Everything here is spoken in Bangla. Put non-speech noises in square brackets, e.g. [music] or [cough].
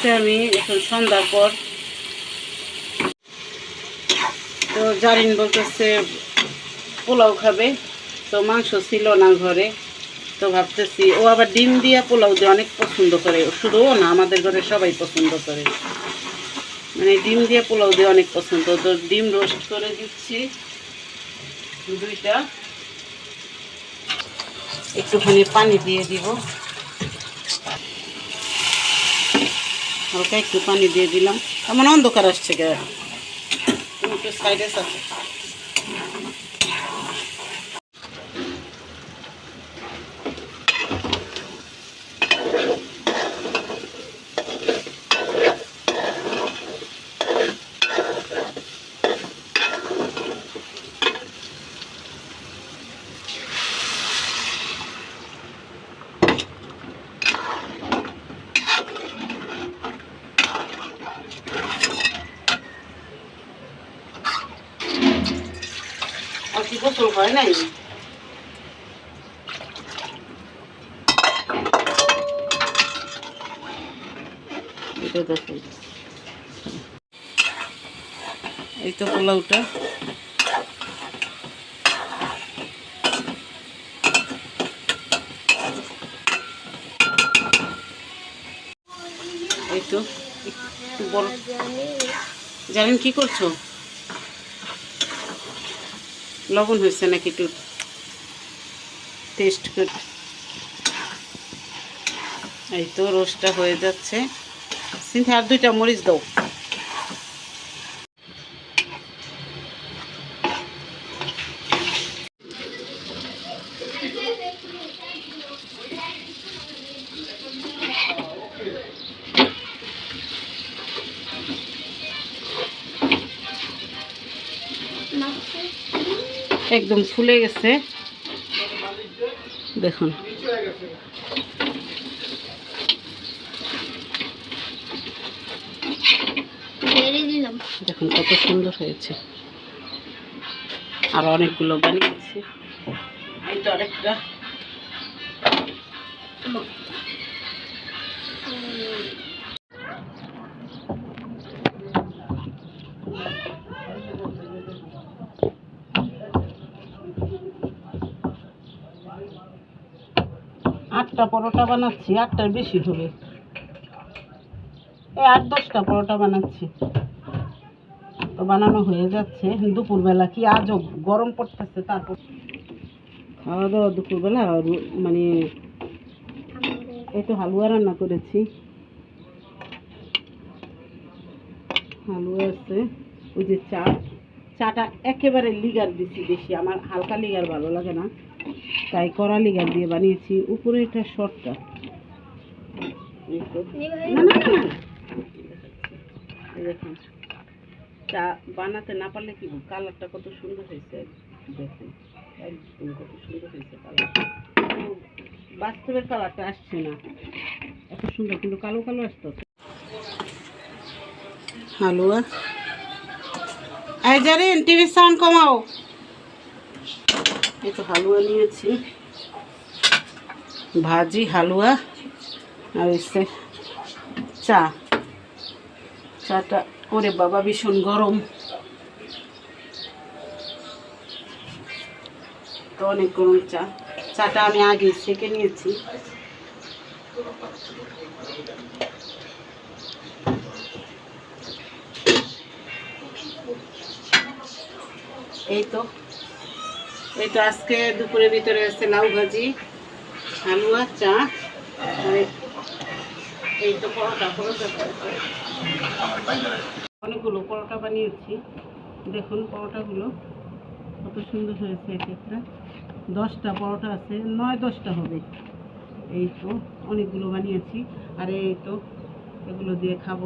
করতেছি আমি এখন সন্ধ্যার পর। তো জারিন বলতেছে, পোলাও খাবে। তো মাংস ছিল না ঘরে। তো ভাবতেছি, ও আবার ডিম দিয়ে পোলাও দিয়ে অনেক পছন্দ করে। শুধু ও না, আমাদের ঘরে সবাই পছন্দ করে। মানে ডিম দিয়ে পোলাও দিয়ে অনেক পছন্দ। তো ডিম রোস্ট করে দিচ্ছি। দুইটা। একটুখানি পানি দিয়ে দিব। হালকা একটু পানি দিয়ে দিলাম। এমন অন্ধকার আসছে গে। [coughs] সাইডে আছে। আর কি গোসল হয় নাই? এই তো পোলাওটা এই তো একটু বড় জানেন কি করছ? লবণ হয়েছে নাকি একটু টেস্ট করে? এই তো রোস্টটা হয়ে যাচ্ছে। সিনথে, আর দুইটা মরিচ দাও। একদম ফুলে গেছে। দেখুন। দেখুন কত সুন্দর হয়েছে। আর অনেকগুলো বানিয়েছি আরেকটা। আটটা পরোটা বানাচ্ছি, আটটার বেশি হবে। এই আট দশটা পরোটা বানাচ্ছি। তো বানানো হয়ে যাচ্ছে। দুপুরবেলা কি আজও গরম পড়তেছে তারপর? খাওয়া দাওয়া দুপুরবেলা মানে তো হালুয়া রান্না করেছি। হালুয়া আছে, ওই যে চা চাটা একেবারে লিগার দিছি বেশি, আমার হালকা লিগার ভালো লাগে না। তাই করালি গাছ দিয়ে বানিয়েছি উপরে এটা শর্টটা দেখুন চা বানাতে না পারলে কি কালারটা কত সুন্দর হয়েছে দেখুন। একদম কত সুন্দর হয়েছে কালার। বাস্তবের কালারটা আসছে না। এত সুন্দর কিন্তু কালো কালো আসতেছে হালুয়া। এই জারিন টিভি সাউন্ড কমাও। এই তো হালুয়া নিয়েছি। ভাজি, হালুয়া, আর হচ্ছে চা। চাটা ওরে বাবা ভীষণ গরম। তো অনেক গরম চা। চাটা আমি আগে সেকে নিয়েছি। এই তো। এই তো আজকে দুপুরের ভিতরে আছে লাউ ভাজি, হালুয়া, চা এই তো পরোটা পরোটা অনেকগুলো পরোটা বানিয়েছি। দেখুন পরোটাগুলো কত সুন্দর হয়েছে এক একটা। দশটা পরোটা আছে, নয় দশটা হবে। এই তো অনেকগুলো বানিয়েছি। আর এই তো এগুলো দিয়ে খাব।